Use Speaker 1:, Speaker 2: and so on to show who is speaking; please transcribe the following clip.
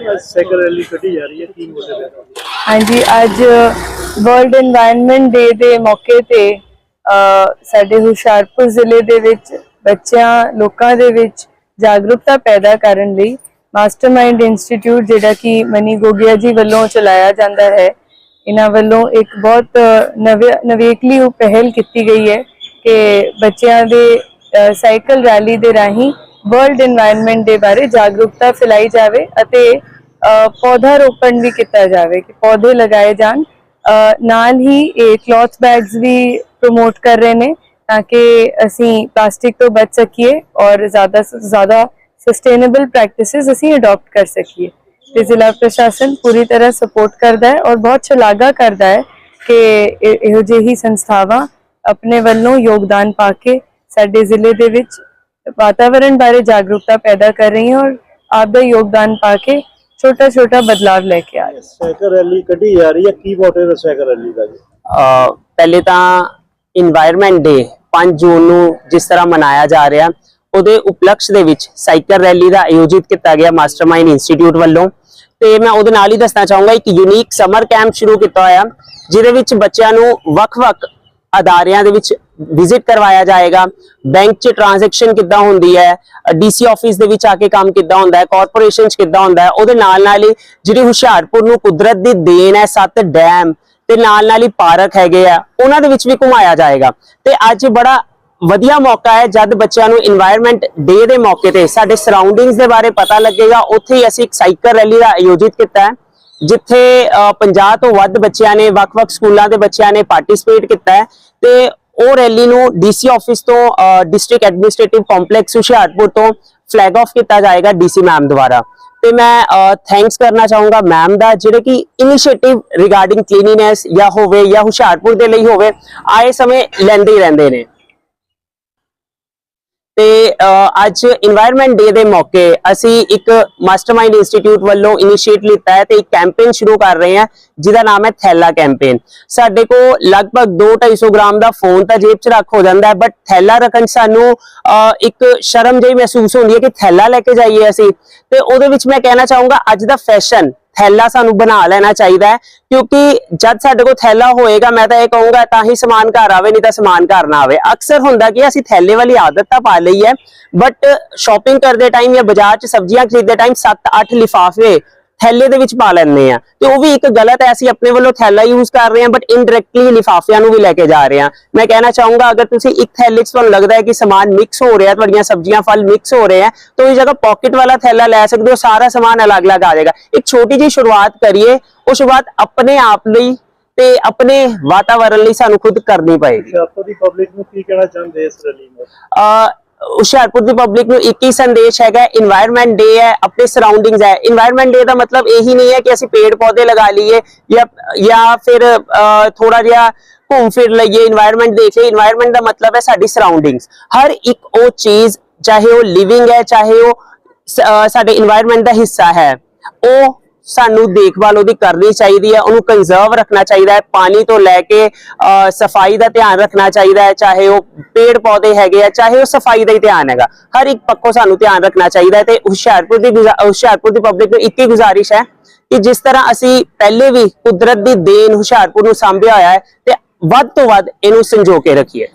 Speaker 1: Sir cycle
Speaker 2: ਹਾਂਜੀ, ਅੱਜ world environment ਡੇ ਦੇ ਮੌਕੇ ਤੇ ਸਾਡੇ ਹੁਸ਼ਿਆਰਪੁਰ ਜ਼ਿਲ੍ਹੇ ਦੇ ਵਿੱਚ ਬੱਚਿਆਂ, ਲੋਕਾਂ ਦੇ ਵਿੱਚ ਜਾਗਰੂਕਤਾ ਪੈਦਾ ਕਰਨ ਲਈ ਮਾਸਟਰਮਾਈਂਡ ਇੰਸਟੀਚਿਊਟ ਜਿਹੜਾ ਕਿ ਮਨੀ ਗੋਗਿਆ ਜੀ ਵੱਲੋਂ ਚਲਾਇਆ ਜਾਂਦਾ ਹੈ, ਇਹਨਾਂ ਵੱਲੋਂ ਇੱਕ ਬਹੁਤ ਨਵੇਕਲੀ ਪਹਿਲ ਕੀਤੀ ਗਈ ਹੈ ਕਿ ਬੱਚਿਆਂ ਦੇ ਸਾਈਕਲ ਰੈਲੀ ਦੇ ਰਾਹੀਂ ਵਰਲਡ এনवायरमेंट ਦੇ ਬਾਰੇ ਜਾਗਰੂਕਤਾ ਫੈਲਾਈ ਜਾਵੇ ਅਤੇ ਪੌਦਾ ਰੋਪਣ ਵੀ ਕੀਤਾ ਜਾਵੇ, ਕਿ ਪੌਦੇ ਲਗਾਏ ਜਾਣ। ਨਾਲ ਹੀ ਇਹ ਕਲੌਥ ਬੈਗਸ ਵੀ ਪ੍ਰਮੋਟ ਕਰ ਰਹੇ ਨੇ, ਤਾਂ ਕਿ ਅਸੀਂ ਪਲਾਸਟਿਕ ਤੋਂ ਬਚ ਸਕੀਏ ਔਰ ਜ਼ਿਆਦਾ ਤੋਂ ਜ਼ਿਆਦਾ ਸਸਟੇਨੇਬਲ ਪ੍ਰੈਕਟਿਸਿਸ ਅਸੀਂ ਅਡਾਪਟ ਕਰ ਸਕੀਏ। ਤੇ ਜ਼ਿਲ੍ਹਾ ਪ੍ਰਸ਼ਾਸਨ ਪੂਰੀ ਤਰ੍ਹਾਂ ਸਪੋਰਟ ਕਰਦਾ ਹੈ ਔਰ ਬਹੁਤ ਸ਼ਲਾਘਾ ਕਰਦਾ ਹੈ ਕਿ ਇਹੋ ਜਿਹੀ ਸੰਸਥਾਵਾਂ ਆਪਣੇ ਵੱਲੋਂ ਯੋਗਦਾਨ ਪਾ ਕੇ ਸਾਡੇ ਜ਼ਿਲ੍ਹੇ ਦੇ ਵਿੱਚ ਵਾਤਾਵਰਣ ਬਾਰੇ ਜਾਗਰੂਕਤਾ ਪੈਦਾ ਕਰ ਰਹੀ ਹੈ ਔਰ ਆਪ ਦਾ ਯੋਗਦਾਨ ਪਾ ਕੇ ਛੋਟਾ ਛੋਟਾ ਬਦਲਾਅ ਲੈ ਕੇ ਆ ਰਹੇ।
Speaker 1: ਰੈਲੀ ਕੱਢੀ ਜਾ ਰਹੀ ਹੈ। ਕੀ ਮੋਟਿਵ ਹੈ ਸਾਈਕਲ ਰੈਲੀ ਦਾ ਜੀ?
Speaker 3: ਪਹਿਲੇ ਤਾਂ এনवायरमेंट ਡੇ 5 ਜੂਨ ਨੂੰ ਜਿਸ ਤਰ੍ਹਾਂ ਮਨਾਇਆ ਜਾ ਰਿਹਾ ਉਹਦੇ ਉਪਲਕਸ਼ ਦੇ ਵਿੱਚ ਸਾਈਕਲ ਰੈਲੀ ਦਾ ਆਯੋਜਿਤ ਕੀਤਾ ਗਿਆ ਮਾਸਟਰਮਾਈਂਡ ਇੰਸਟੀਚਿਊਟ ਵੱਲੋਂ। ਤੇ ਮੈਂ ਉਹਦੇ ਨਾਲ ਹੀ ਦੱਸਣਾ ਚਾਹੂੰਗਾ ਇੱਕ ਯੂਨੀਕ ਸਮਰ ਕੈਂਪ ਸ਼ੁਰੂ ਕੀਤਾ ਹੋਇਆ ਜਿਹਦੇ ਵਿੱਚ ਬੱਚਿਆਂ ਨੂੰ ਵੱਖ-ਵੱਖ ਅਦਾਰਿਆਂ ਦੇ ਵਿੱਚ ਵਿਜ਼ਿਟ ਕਰਵਾਇਆ ਜਾਏਗਾ। ਬੈਂਕ 'ਚ ਟ੍ਰਾਂਜੈਕਸ਼ਨ ਕਿੱਦਾਂ ਹੁੰਦੀ ਹੈ? ਡੀਸੀ ਆਫਿਸ ਦੇ ਵਿੱਚ ਆ ਕੇ ਕੰਮ ਕਿੱਦਾਂ ਹੁੰਦਾ ਹੈ? ਕਾਰਪੋਰੇਸ਼ਨ 'ਚ ਕਿੱਦਾਂ ਹੁੰਦਾ ਹੈ? ਉਹਦੇ ਨਾਲ ਨਾਲ ਹੀ ਜਿਹੜੀ ਹੁਸ਼ਿਆਰਪੁਰ ਨੂੰ ਕੁਦਰਤ ਦੀ ਦੇਣ ਹੈ, ਸੱਤ ਡੈਮ ਤੇ ਨਾਲ ਨਾਲ ਹੀ ਪਾਰਕ ਹੈਗੇ ਆ, ਉਹਨਾਂ ਦੇ ਵਿੱਚ ਵੀ ਘੁਮਾਇਆ ਜਾਏਗਾ। ਤੇ ਅੱਜ ਬੜਾ ਵਧੀਆ ਮੌਕਾ ਹੈ, ਜਦ ਬੱਚਿਆਂ ਨੂੰ এনवायरमेंट ਡੇ ਦੇ ਮੌਕੇ ਤੇ ਸਾਡੇ ਸਰਾਊਂਡਿੰਗਸ ਦੇ ਬਾਰੇ ਪਤਾ ਲੱਗੇਗਾ, ਉੱਥੇ ਹੀ ਅਸੀਂ ਇੱਕ ਸਾਈਕਲ ਰੈਲੀ ਦਾ ਆਯੋਜਿਤ ਕੀਤਾ ਹੈ। ਜਿੱਥੇ ਅ, 50 ਤੋਂ ਵੱਧ ਬੱਚਿਆਂ ਨੇ ਵੱਖ-ਵੱਖ ਸਕੂਲਾਂ ਦੇ ਬੱਚਿਆਂ ਨੇ ਪਾਰਟਿਸਿਪੇਟ ਕੀਤਾ ਹੈ ਤੇ ਉਹ ਰੈਲੀ ਨੂੰ ਡੀਸੀ ਆਫਿਸ ਤੋਂ ਡਿਸਟ੍ਰਿਕਟ ਐਡਮਿਨਿਸਟ੍ਰੇਟਿਵ ਕੰਪਲੈਕਸ ਹੁਸ਼ਿਆਰਪੁਰ ਤੋਂ ਫਲੈਗ ਆਫ ਕੀਤਾ ਜਾਏਗਾ ਡੀਸੀ ਮੈਮ ਦੁਆਰਾ। ਤੇ ਮੈਂ ਥੈਂਕਸ ਕਰਨਾ ਚਾਹੂੰਗਾ ਮੈਮ ਦਾ ਜਿਹੜੇ ਕਿ ਇਨੀਸ਼ੀਏਟਿਵ ਰਿਗਾਰਡਿੰਗ ਕਲੀਨਿਨੈਸ ਜਾਂ ਹੋਵੇ ਜਾਂ ਹੁਸ਼ਿਆਰਪੁਰ ਦੇ ਲਈ ਹੋਵੇ ਆਏ ਸਮੇਂ ਲੈਂਦੇ ਹੀ ਰਹਿੰਦੇ ਨੇ। ਤੇ ਅੱਜ এনवायरमेंट ਡੇ ਦੇ ਮੌਕੇ ਅਸੀਂ ਇੱਕ ਮਾਸਟਰਮਾਈਂਡ ਇੰਸਟੀਚਿਊਟ ਵੱਲੋਂ ਇਨੀਸ਼ੀਏਟ ਲਿੱਤਾ ਹੈ ਤੇ ਇੱਕ ਕੈਂਪੇਨ ਸ਼ੁਰੂ ਕਰ ਰਹੇ ਹਾਂ, ਜਿਹਦਾ ਨਾਮ ਹੈ ਥੈਲਾ ਕੈਂਪੇਨ ਸਾਡੇ ਕੋ ਲਗਭਗ 2-250 ਗ੍ਰਾਮ ਦਾ ਫੋਨ ਤਾਂ ਜੇਬ 'ਚ ਰੱਖ ਹੋ ਜਾਂਦਾ ਹੈ ਬਟ ਥੈਲਾ ਰੱਖਣ ਸਾਨੂੰ ਇੱਕ ਸ਼ਰਮ ਜਿਹੀ ਮਹਿਸੂਸ ਹੁੰਦੀ ਹੈ ਕਿ ਥੈਲਾ ਲੈ ਕੇ ਜਾਈਏ ਅਸੀਂ। ਤੇ ਉਹਦੇ ਵਿੱਚ ਮੈਂ ਕਹਿਣਾ ਚਾਹੂੰਗਾ, ਅੱਜ ਦਾ ਫੈਸ਼ਨ ਥੈਲਾ ਸਾਨੂੰ ਬਣਾ ਲੈਣਾ ਚਾਹੀਦਾ ਹੈ, ਕਿਉਂਕਿ ਜਦ ਸਾਡੇ ਕੋਲ ਥੈਲਾ ਹੋਏਗਾ, ਮੈਂ ਤਾਂ ਇਹ ਕਹੂੰਗਾ, ਤਾਂ ਹੀ ਸਮਾਨ ਘਰ ਆਵੇ, ਨਹੀਂ ਤਾਂ ਸਮਾਨ ਘਰ ਨਾ ਆਵੇ। ਅਕਸਰ ਹੁੰਦਾ ਕਿ ਅਸੀਂ ਥੈਲੇ ਵਾਲੀ ਆਦਤ ਤਾਂ ਪਾ ਲਈ ਹੈ ਬਟ ਸ਼ਾਪਿੰਗ ਕਰਦੇ ਟਾਈਮ ਜਾਂ ਬਾਜ਼ਾਰ 'ਚ ਸਬਜ਼ੀਆਂ ਖਰੀਦਦੇ ਟਾਈਮ 7-8 ਲਿਫਾਫੇ ਥੈਲੇ ਦੇ ਵਿੱਚ ਪਾ ਲੈਂਦੇ ਆ ਤੇ ਉਹ ਵੀ ਇੱਕ ਗਲਤ ਹੈ ਅਸੀਂ ਆਪਣੇ ਵੱਲੋਂ ਥੈਲਾ ਯੂਜ਼ ਕਰ ਰਹੇ ਹਾਂ ਬਟ ਇਨਡਾਇਰੈਕਟਲੀ ਲਿਫਾਫਿਆਂ ਨੂੰ ਵੀ ਲੈ ਕੇ ਜਾ ਰਹੇ ਹਾਂ। ਮੈਂ ਕਹਿਣਾ ਚਾਹੂੰਗਾ ਅਗਰ ਤੁਸੀਂ ਇੱਕ ਥੈਲੇ 'ਚ ਤੁਹਾਨੂੰ ਲੱਗਦਾ ਹੈ ਕਿ ਸਮਾਨ ਮਿਕਸ ਹੋ ਰਿਹਾ ਤੁਹਾਡੀਆਂ ਸਬਜ਼ੀਆਂ ਫਲ ਮਿਕਸ ਹੋ ਰਹੇ ਹੈ ਤਾਂ ਉਸ ਜਗ੍ਹਾ ਪਾਕਟ ਵਾਲਾ ਥੈਲਾ ਲੈ ਸਕਦੇ ਹੋ ਸਾਰਾ ਸਮਾਨ ਅਲੱਗ-ਅਲੱਗ ਆ ਜਾਏਗਾ। ਇੱਕ ਛੋਟੀ ਜਿਹੀ ਸ਼ੁਰੂਆਤ ਕਰੀਏ ਉਹ ਸ਼ੁਰੂਆਤ ਆਪਣੇ ਆਪ ਲਈ ਤੇ ਆਪਣੇ ਵਾਤਾਵਰਣ ਲਈ ਸਾਨੂੰ ਖੁਦ ਕਰਨੀ ਪਏਗੀ।
Speaker 1: ਦੀ ਪਬਲਿਕ ਨੂੰ ਕੀ ਕਹਿਣਾ ਚਾਹੁੰਦੇ ਇਸ ਰੈਲੀ ਨੂੰ?
Speaker 3: हुशियारपुर की पब्लिक न एक ही संदेश है इनवायरमेंट डे है अपने सराउंडिंग है इनवायरमेंट डे का मतलब यही नहीं है कि असं पेड़ पौधे लगा लीए या, या फिर थोड़ा जहा घूम फिर लीए इनवायरमेंट देख लीए इनवायरमेंट का मतलब है साड़ी सराउंडिंग हर एक वो चीज़ चाहे वह लिविंग है चाहे वह सा इनवायरमेंट का हिस्सा है ਸਾਨੂੰ ਦੇਖਭਾਲ ਉਹਦੀ ਕਰਨੀ ਚਾਹੀਦੀ ਹੈ ਉਹਨੂੰ ਕੰਜ਼ਰਵ ਰੱਖਣਾ ਚਾਹੀਦਾ ਹੈ ਪਾਣੀ ਤੋਂ ਲੈ ਕੇ ਅਹ, ਸਫ਼ਾਈ ਦਾ ਧਿਆਨ ਰੱਖਣਾ ਚਾਹੀਦਾ ਹੈ ਚਾਹੇ ਉਹ ਪੇੜ ਪੌਦੇ ਹੈਗੇ ਆ ਚਾਹੇ ਉਹ ਸਫ਼ਾਈ ਦਾ ਹੀ ਧਿਆਨ ਹੈਗਾ। ਹਰ ਇੱਕ ਪੱਖੋਂ ਸਾਨੂੰ ਧਿਆਨ ਰੱਖਣਾ ਚਾਹੀਦਾ ਹੈ ਤੇ ਹੁਸ਼ਿਆਰਪੁਰ ਦੀ ਗੁਜ਼ਾ- ਹੁਸ਼ਿਆਰਪੁਰ ਦੀ ਪਬਲਿਕ ਨੂੰ ਇੱਕ ਹੀ ਗੁਜ਼ਾਰਿਸ਼ ਹੈ ਕਿ ਜਿਸ ਤਰ੍ਹਾਂ ਅਸੀਂ ਪਹਿਲੇ ਵੀ ਕੁਦਰਤ ਦੀ ਦੇਣ ਹੁਸ਼ਿਆਰਪੁਰ ਨੂੰ ਸਾਂਭਿਆ ਹੋਇਆ ਹੈ ਤੇ ਵੱਧ ਤੋਂ ਵੱਧ ਇਹਨੂੰ ਸੰਜੋ ਕੇ ਰੱਖੀਏ।